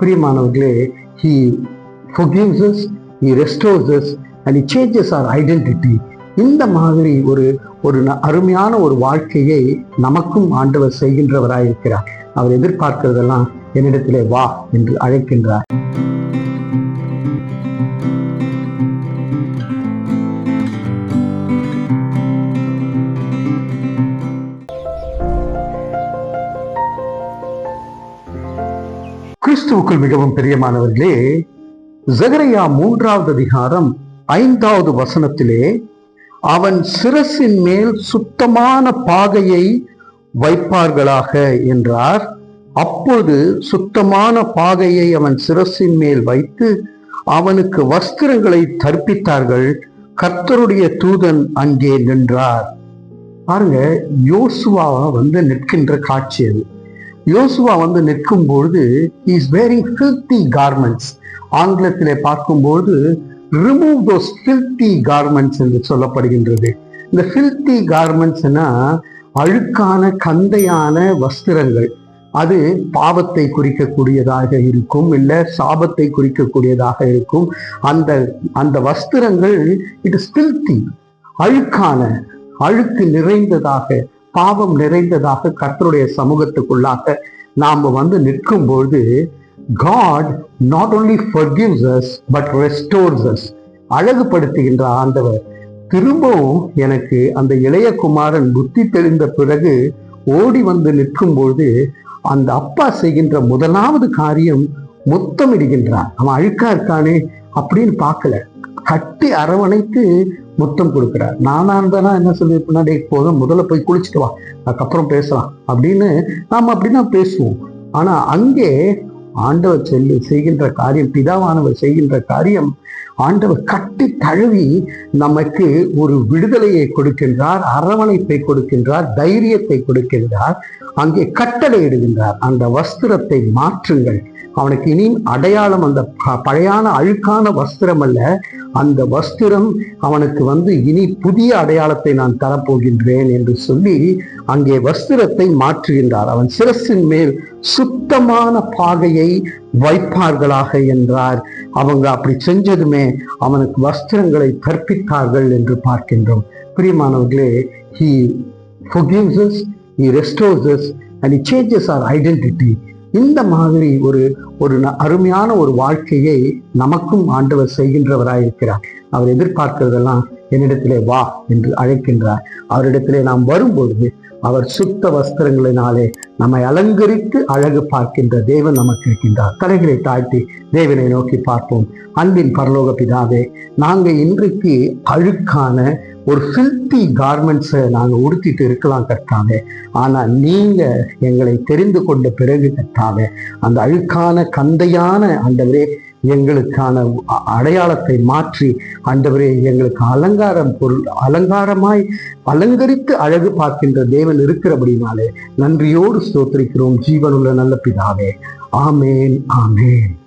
பிரியமானவர்களே he forgives us he restores us and he changes our identity. இந்த மாதிரி ஒரு ஒரு அருமையான ஒரு வாழ்க்கையை நமக்கும் ஆண்டவர் செய்கின்றவராயிருக்கிறார். அவர் எதிர்பார்க்கிறதெல்லாம் என்னிடத்திலே வா என்று அழைக்கின்றார். கிறிஸ்துவுக்குள் மிகவும் பிரியமானவர்களே ஜகரையா மூன்றாவது அதிகாரம் ஐந்தாவது வசனத்திலே அவன் சிரசின் மேல் சுத்தமான பாகையை வைப்பார்களாக என்றார். அப்பொழுது சுத்தமான பாகையை அவன் சிரசின் மேல் வைத்து அவனுக்கு வஸ்திரங்களை தர்ப்பித்தார்கள். கர்த்தருடைய தூதன் அங்கே நின்றார். பாருங்க யோசுவா வந்து நிற்கின்ற காட்சி அது. யோசுவா வந்து நிற்கும் பொழுது இஸ் வேரிங் ஹில்தி கார்மெண்ட்ஸ் ஆங்கிலத்திலே பார்க்கும்போது ரிமூவ் தோஸ் ஃபில்தி கார்மெண்ட்ஸ் என்று சொல்லப்படுகின்றது. இந்த ஃபில்தி கார்மெண்ட்ஸ்னா அழுக்கான கந்தையான வஸ்திரங்கள். அது பாவத்தை குறிக்கக்கூடியதாக இருக்கும் இல்ல சாபத்தை குறிக்கக்கூடியதாக இருக்கும். அந்த அந்த வஸ்திரங்கள் இட் இஸ் ஃபில்தி அழுக்கான அழுக்கு நிறைந்ததாக பாவம் நிறைந்ததாக கர்த்தருடைய சமூகத்துக்குள்ளாக நாம வந்து நிற்கும் பொழுது God not only forgives us but restores us அழகுபடுத்துகின்ற ஆண்டவர். திரும்பவும் எனக்கு அந்த இளைய குமாரன் புத்தி தெரிந்த பிறகு ஓடி வந்து நிற்கும் பொழுது அந்த அப்பா செய்கின்ற முதலாவது காரியம் முத்தமிடுகின்றான். அவன் அழுக்கா இருக்கானே அப்படின்னு பார்க்கல. கட்டி அரவணைத்து முத்தம் கொடுக்குறார். நானா இருந்தானா என்ன சொல்லியிருப்பேன்னா டேய் போதும் முதல்ல போய் குளிச்சுட்டு வா அதுக்கப்புறம் பேசலாம் அப்படின்னு நாம் அப்படின்னா பேசுவோம். ஆனால் அங்கே ஆண்டவர் செல்லு செய்கின்ற காரியம் பிதாவானவர் செய்கின்ற காரியம் ஆண்டவர் கட்டி தழுவி நமக்கு ஒரு விடுதலையை கொடுக்கின்றார் அரவணைப்பை கொடுக்கின்றார் தைரியத்தை கொடுக்கின்றார் அங்கே கட்டளையிடுகின்றார். அந்த வஸ்திரத்தை மாற்றுங்கள். அவனுக்கு இனி அடையாளம் அந்த ப- பழையான அழுக்கான வஸ்திரம் அல்ல அந்த வஸ்திரம் அவனுக்கு வந்து இனி புதிய அடையாளத்தை நான் தரப்போகின்றேன் என்று சொல்லி அங்கே வஸ்திரத்தை மாற்றுகின்றார். அவன் சிரசின் மேல் சுத்தமான பாகையை வைப்பார்களாக என்றார். அவங்க அப்படி செஞ்சதுமே அவனுக்கு வஸ்திரங்களை கற்பித்தார்கள் என்று பார்க்கின்றோம். பிரியமானவர்களே he forgives he he and us changes our identity இந்த மாதிரி ஒரு ஒரு அருமையான ஒரு வாழ்க்கையை நமக்கும் ஆண்டவர் செய்கின்றவராயிருக்கிறார். அவர் எதிர்பார்க்கிறதெல்லாம் என்னிடத்திலே வா என்று அழைக்கின்றார். அவரிடத்திலே நாம் வரும்பொழுது அவர் சுத்த வஸ்திரங்களினாலே நம்மை அலங்கரித்து அழகு பார்க்கின்ற தேவன் நமக்கு இருக்கின்றார். தலைகளை தாழ்த்தி தேவனை நோக்கி பார்ப்போம். அன்பின் பரலோக பிதாவே நாங்க இன்றைக்கு அழுக்கான ஒரு ஃபில்த்தி கார்மெண்ட்ஸை நாங்க உடுத்திட்டு இருக்கலாம் கர்த்தாவே. ஆனா நீங்க எங்களை தெரிந்து கொண்ட பிறகு கர்த்தாவே அந்த அழுக்கான கந்தையான அந்த எங்களுக்கான அடையாளத்தை மாற்றி ஆண்டவரே எங்களுக்கு அலங்காரம் பொருள் அலங்காரமாய் அலங்கரித்து அழகு பார்க்கின்ற தேவன் இருக்கிறபடினாலே நன்றியோடு ஸ்தோத்திரிக்கிறோம். ஜீவனுள்ள நல்ல பிதாவே. ஆமேன் ஆமேன்.